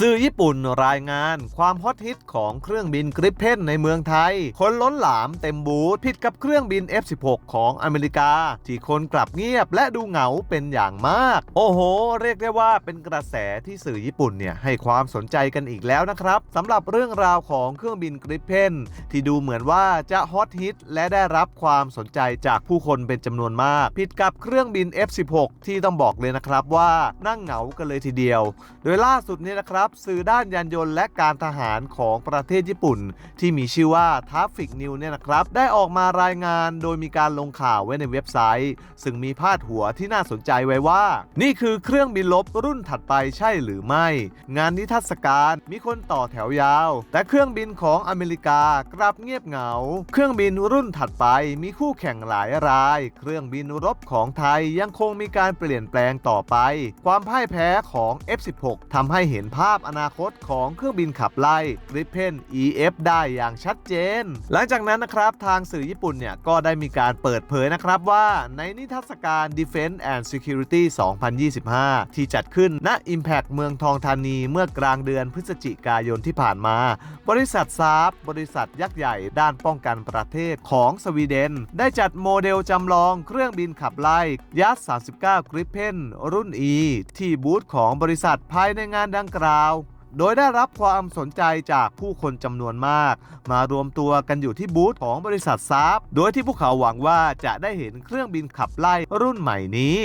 สื่อญี่ปุ่นรายงานความฮอตฮิตของเครื่องบินกริปเพนในเมืองไทย คนล้นหลามเต็มบูธผิดกับเครื่องบิน F16 ของอเมริกา ที่คนกลับเงียบและดูเหงาเป็นอย่างมาก โอ้โห เรียกได้ว่าเป็นกระแสที่สื่อญี่ปุ่นเนี่ยให้ความสนใจกันอีกแล้วนะครับสำหรับเรื่องราวของเครื่องบินกริปเพนที่ดูเหมือนว่าจะฮอตฮิตและได้รับความสนใจจากผู้คนเป็นจำนวนมาก ผิดกับเครื่องบิน F16 ที่ต้องบอกเลยนะครับว่านั่งเหงากันเลยทีเดียว โดยล่าสุดนี้นะครับสื่อด้านยานยนต์และการทหารของประเทศญี่ปุ่น ที่มีชื่อว่า Traffic News เนี่ยนะครับ ได้ออกมารายงานโดยมีการลงข่าวไว้ในเว็บไซต์ ซึ่งมีพาดหัวที่น่าสนใจไว้ว่า นี่คือเครื่องบินลบรุ่นถัดไปใช่หรือไม่ งานนิทรรศการมีคนต่อแถวยาว แต่เครื่องบินของอเมริกากลับเงียบเหงา เครื่องบินรุ่นถัดไปมีคู่แข่งหลายราย เครื่องบินรบของไทยยังคงมีการเปลี่ยนแปลงต่อไป ความพ่ายแพ้ของ F16 ทำให้เห็นภาพาพอนาคตของเครื่องบินขับไล่ Gripen EF ได้อย่างชัดเจน หลังจากนั้นนะครับทางสื่อญี่ปุ่นเนี่ยก็ได้มีการเปิดเผยนะครับว่าในนิทรรศการ Defense and Security 2025 ที่จัดขึ้นณ Impact เมืองทองธานีเมื่อกลางเดือนพฤศจิกายนที่ผ่านมา บริษัทซาบบริษัทยักษ์ใหญ่ด้านป้องกันประเทศของสวีเดน ได้จัดโมเดลจำลองเครื่องบินขับไล่ยัส39 Gripen รุ่น E ที่บูธของบริษัทภายในงานดังกล่าวโดยได้รับความสนใจจากผู้คนจำนวนมาก มารวมตัวกันอยู่ที่บูธของบริษัทซาบโดยที่พวกเขาหวังว่าจะได้เห็นเครื่องบินขับไล่รุ่นใหม่นี้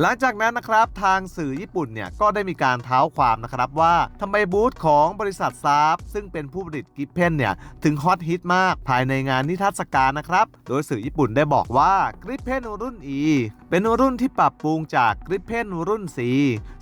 หลังจากนั้นนะครับทางสื่อญี่ปุ่นเนี่ยก็ได้มีการเท้าความนะครับว่าทำไมบูธของบริษัทซาบซึ่งเป็นผู้ผลิตกิฟเพนเนี่ยถึงฮอตฮิตมากภายในงานนิทรรศการนะครับ โดยสื่อญี่ปุ่นได้บอกว่ากริปเพนรุ่น E เป็นรุ่นที่ปรับปรุงจากกริปเพนรุ่น C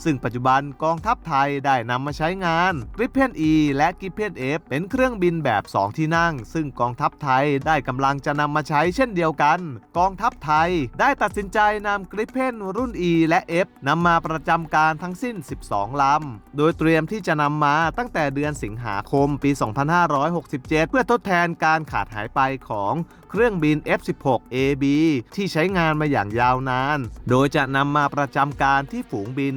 ซึ่งปัจจุบันกองทัพไทยได้นำมาใช้งานกริปเพน E และกริปเพน F เป็นเครื่องบินแบบ 2 ที่นั่ง ซึ่งกองทัพไทยได้กำลังจะนำมาใช้เช่นเดียวกัน กองทัพไทยได้ตัดสินใจนำกริปเพนรุ่น E และ F นำมาประจำการทั้งสิ้น 12 ลำ โดยเตรียมที่จะนำมาตั้งแต่เดือนสิงหาคมปี 2567 เพื่อทดแทนการขาดหายไปของเครื่องบิน F16 AB ที่ใช้งานมาอย่างยาวนาน โดยจะนำมาประจำการที่ฝูงบิน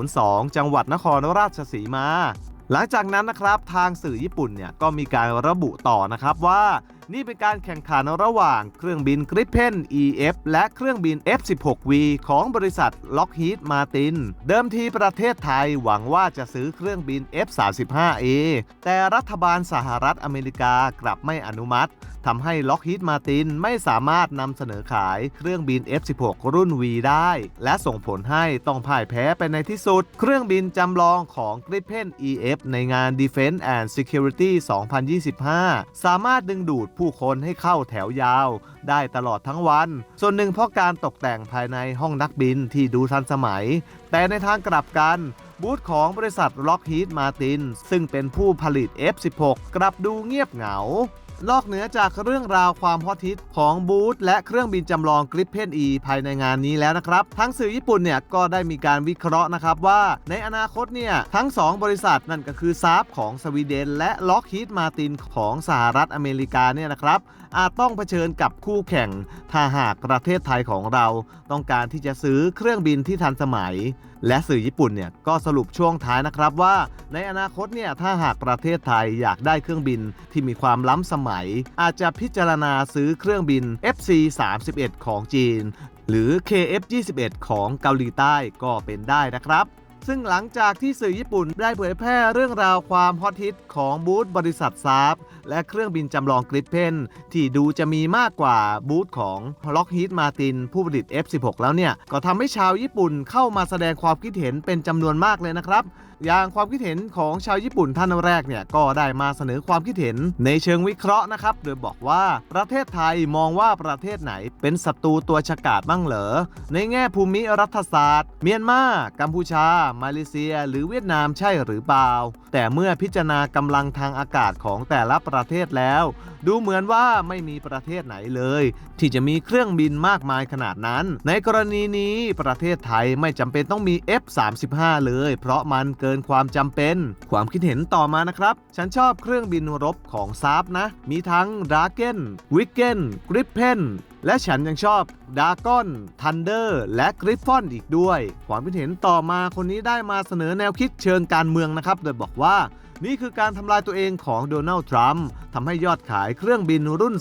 102 จังหวัดนครราชสีมา หลังจากนั้นนะครับทางสื่อญี่ปุ่นเนี่ยก็มีการระบุต่อนะครับว่า นี่เป็นการแข่งขันระหว่างเครื่องบิน Gripen EF และเครื่องบิน F16V ของบริษัท Lockheed Martin เดิมทีประเทศไทยหวังว่าจะซื้อเครื่องบิน F35A แต่รัฐบาลสหรัฐอเมริกากลับไม่อนุมัติทำให้ Lockheed Martin ไม่สามารถนำเสนอขายเครื่องบิน F16 รุ่น V ได้ และส่งผลให้ต้องพ่ายแพ้ไปในที่สุด เครื่องบินจำลองของ Gripen EF ในงาน Defense and Security 2025 สามารถดึงดูดผู้คนให้เข้าแถวยาว ได้ตลอดทั้งวัน ส่วนหนึ่งเพราะการตกแต่งภายในห้องนักบินที่ดูทันสมัย แต่ในทางกลับกันบูธของบริษัท Lockheed Martin ซึ่งเป็นผู้ผลิต F16 กลับดูเงียบเหงา นอกเหนือจากเรื่องราวความฮอตฮิตของบูธและเครื่องบินจำลองกริปเพน E ภายในงานนี้แล้วนะครับ ทั้งสื่อญี่ปุ่นเนี่ยก็ได้มีการวิเคราะห์นะครับว่าในอนาคตเนี่ยทั้ง 2 บริษัทนั่นก็คือซาบของสวีเดน และล็อกฮีดมาตินของสหรัฐอเมริกาเนี่ยนะครับอาจต้องเผชิญกับคู่แข่งถ้าหากประเทศไทยของเรา ต้องการที่จะซื้อเครื่องบินที่ทันสมัย และสื่อญี่ปุ่นเนี่ยก็สรุปช่วงท้ายนะครับว่า ในอนาคตเนี่ยถ้าหากประเทศไทยอยากได้เครื่องบินที่มีความล้ำสมัยอาจจะพิจารณาซื้อเครื่องบิน FC-31 ของจีน หรือ KF-21 ของเกาหลีใต้ก็เป็นได้นะครับซึ่งหลังจากที่สื่อญี่ปุ่นได้เผยแพร่เรื่องราวความฮอตฮิตของบูธบริษัทซาบและเครื่องบินจำลองกริปเพนที่ดูจะมีมากกว่าบูธของ Lockheed Martin ผู้ผลิต F16 แล้วเนี่ย ก็ทำให้ชาวญี่ปุ่นเข้ามาแสดงความคิดเห็นเป็นจำนวนมากเลยนะครับ อย่างความคิดเห็นของชาวญี่ปุ่นท่านแรกเนี่ยก็ได้มาเสนอความคิดเห็นในเชิงวิเคราะห์นะครับ โดยบอกว่าประเทศไทยมองว่าประเทศไหน เป็นศัตรูตัวฉกาจบ้างเหรอ ในแง่ภูมิรัฐศาสตร์ เมียนมา กัมพูชา มาเลเซีย หรือเวียดนามใช่หรือเปล่า แต่เมื่อพิจารณากำลังทางอากาศของแต่ละประเทศแล้ว ดูเหมือนว่าไม่มีประเทศไหนเลย ที่จะมีเครื่องบินมากมายขนาดนั้น ในกรณีนี้ประเทศไทยไม่จำเป็นต้องมี F35 เลย เพราะมันเกินความจำเป็น ความคิดเห็นต่อมานะครับ ฉันชอบเครื่องบินรบของซาบนะ มีทั้งดราเกนวิกเก้นกริปเพนและฉันยังชอบดากอน ทันเดอร์ และกริฟฟอนอีกด้วย ความคิดเห็นต่อมาคนนี้ได้มาเสนอแนวคิดเชิงการเมืองนะครับ โดยบอกว่า นี่คือการทำลายตัวเองของโดนัลด์ทรัมป์ทำให้ยอดขายเครื่องบินรุ่น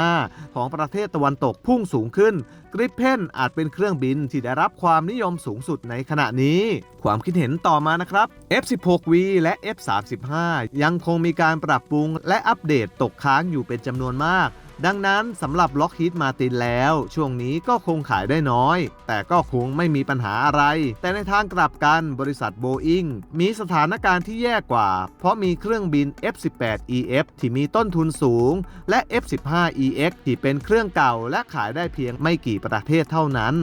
4.5 ของประเทศตะวันตกพุ่งสูงขึ้นกริปเพนอาจเป็นเครื่องบินที่ได้รับความนิยมสูงสุดในขณะนี้ ความคิดเห็นต่อมานะครับ F16V และ F35 ยังคงมีการปรับปรุงและอัปเดตตกค้างอยู่เป็นจำนวนมาก ดังนั้นสำหรับล็อกฮิตมาตินแล้ว ช่วงนี้ก็คงขายได้น้อย แต่ก็คงไม่มีปัญหาอะไร แต่ในทางกลับกันบริษัทโบอิงมีสถานการณ์ที่แย่กว่า เพราะมีเครื่องบิน F18EF ที่มีต้นทุนสูง และ F15EX ที่เป็นเครื่องเก่าและขายได้เพียงไม่กี่ประเทศเท่านั้น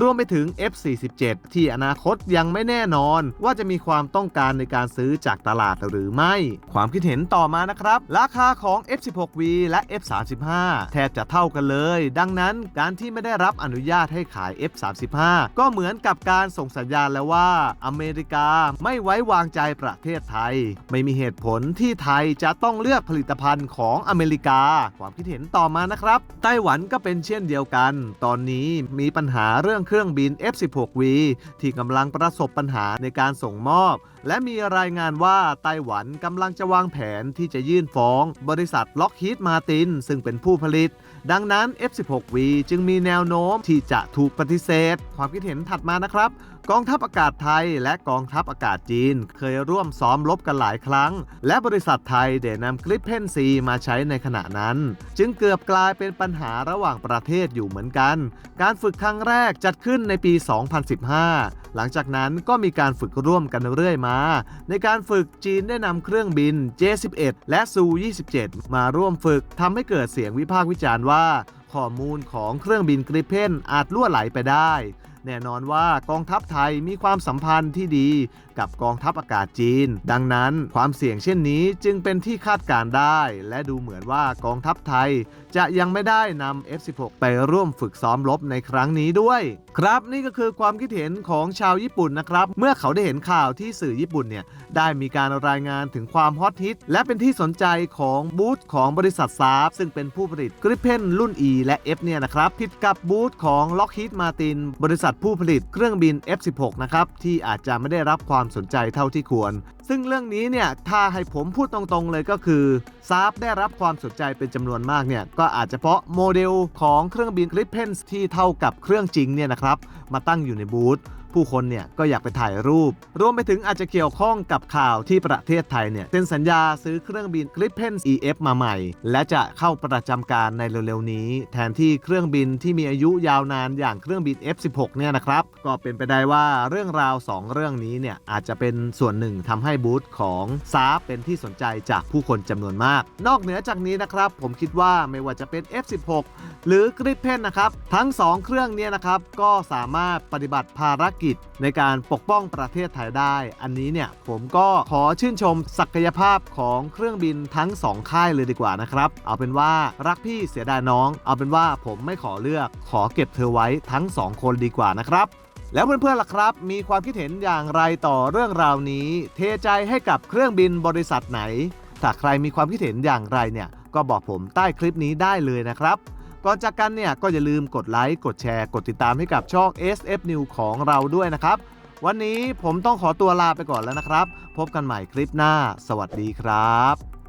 รวมไปถึง F47 ที่อนาคตยังไม่แน่นอน ว่าจะมีความต้องการในการซื้อจากตลาดหรือไม่ ความคิดเห็นต่อมานะครับ ราคาของ F16V และ F35 แทบจะเท่ากันเลย ดังนั้นการที่ไม่ได้รับอนุญาตให้ขาย F35 ก็เหมือนกับการส่งสัญญาณแล้วว่า อเมริกาไม่ไว้วางใจประเทศไทย ไม่มีเหตุผลที่ไทยจะต้องเลือกผลิตภัณฑ์ของอเมริกา ความคิดเห็นต่อมานะครับ ไต้หวันก็เป็นเช่นเดียวกัน ตอนนี้มีปัญหาเรื่องเครื่องบิน F16V ที่กำลังประสบปัญหาในการส่งมอบ และมีรายงานว่าไต้หวันกำลังจะวางแผนที่จะยื่นฟ้อง บริษัทล็อกฮีดมาติน ซึ่งเป็นผู้ผลิต ดังนั้น F16V จึงมีแนวโน้มที่จะถูกปฏิเสธ ความคิดเห็นถัดมานะครับ กองทัพอากาศไทยและกองทัพอากาศจีน เคยร่วมซ้อมรบกันหลายครั้ง และบริษัทไทยได้นำกริปเพนซีมาใช้ในขณะนั้น จึงเกือบกลายเป็นปัญหาระหว่างประเทศอยู่เหมือนกัน การฝึกครั้งแรกจัดขึ้นในปี 2015 หลังจากนั้นก็มีการฝึกร่วมกันเรื่อยมา ในการฝึกจีนได้นำเครื่องบิน J11 และซู27มาร่วมฝึกทำให้เกิดเสียงวิพากษ์วิจารณ์ว่า ข้อมูลของเครื่องบินกริปเพนอาจล่วไหลไปได้แน่นอนว่ากองทัพไทยมีความสัมพันธ์ที่ดีกับกองทัพอากาศจีน ดังนั้นความเสี่ยงเช่นนี้จึงเป็นที่คาดการได้ และดูเหมือนว่ากองทัพไทย จะยังไม่ได้นำ F16 ไปร่วมฝึกซ้อมรบในครั้งนี้ด้วย ครับนี่ก็คือความคิดเห็นของชาวญี่ปุ่นนะครับ เมื่อเขาได้เห็นข่าวที่สื่อญี่ปุ่นเนี่ยได้มีการรายงานถึงความฮอตฮิตและเป็นที่สนใจของบูธของบริษัทซาบซึ่งเป็นผู้ผลิตกริปเพนรุ่น E และ F เนี่ยนะครับผิดกับบูธของ Lockheed Martin บริษัทผู้ผลิตเครื่องบิน F16 นะครับที่อาจจะไม่ได้รับความสนใจเท่าที่ควร ซึ่งเรื่องนี้เนี่ยถ้าให้ผมพูดตรงๆเลยก็คือซาบได้รับความสนใจเป็นจำนวนมากเนี่ยก็อาจจะเพราะโมเดลของเครื่องบินคลิปเพนส์ที่เท่ากับเครื่องจริงเนี่ยนะครับมาตั้งอยู่ในบูธ ผู้คนเนี่ยก็อยากไปถ่ายรูป รวมไปถึงอาจจะเกี่ยวข้องกับข่าวที่ประเทศไทยเนี่ยเซ็นสัญญาซื้อเครื่องบิน Gripen EF มาใหม่ และจะเข้าประจำการในเร็วๆนี้ แทนที่เครื่องบินที่มีอายุยาวนานอย่างเครื่องบิน F16 เนี่ยนะครับก็เป็นไปได้ว่าเรื่องราว 2 เรื่องนี้เนี่ยอาจจะเป็นส่วนหนึ่งทำให้บูธของซาเป็นที่สนใจจากผู้คนจำนวนมาก นอกเหนือจากนี้นะครับ ผมคิดว่าไม่ว่าจะเป็น F16 หรือกริปเพนนะครับ ทั้ง 2 เครื่องเนี้นะครับ ก็สามารถปฏิบัติภารกิจกิจในการปกป้องประเทศไทยได้ อันนี้เนี่ยผมก็ขอชื่นชมศักยภาพของเครื่องบินทั้ง 2 ค่ายเลยดีกว่านะครับ เอาเป็นว่ารักพี่เสียดายน้อง เอาเป็นว่าผมไม่ขอเลือก ขอเก็บเธอไว้ทั้ง 2 คนดีกว่านะครับแล้วเพื่อนๆล่ะครับ มีความคิดเห็นอย่างไรต่อเรื่องราวนี้ เทใจให้กับเครื่องบินบริษัทไหน ถ้าใครมีความคิดเห็นอย่างไรเนี่ย ก็บอกผมใต้คลิปนี้ได้เลยนะครับ ก่อนจากกันเนี่ยก็อย่าลืมกดไลค์กดแชร์ กดติดตามให้กับช่อง SF New ของเราด้วยนะครับ วันนี้ผมต้องขอตัวลาไปก่อนแล้วนะครับ พบกันใหม่คลิปหน้า สวัสดีครับ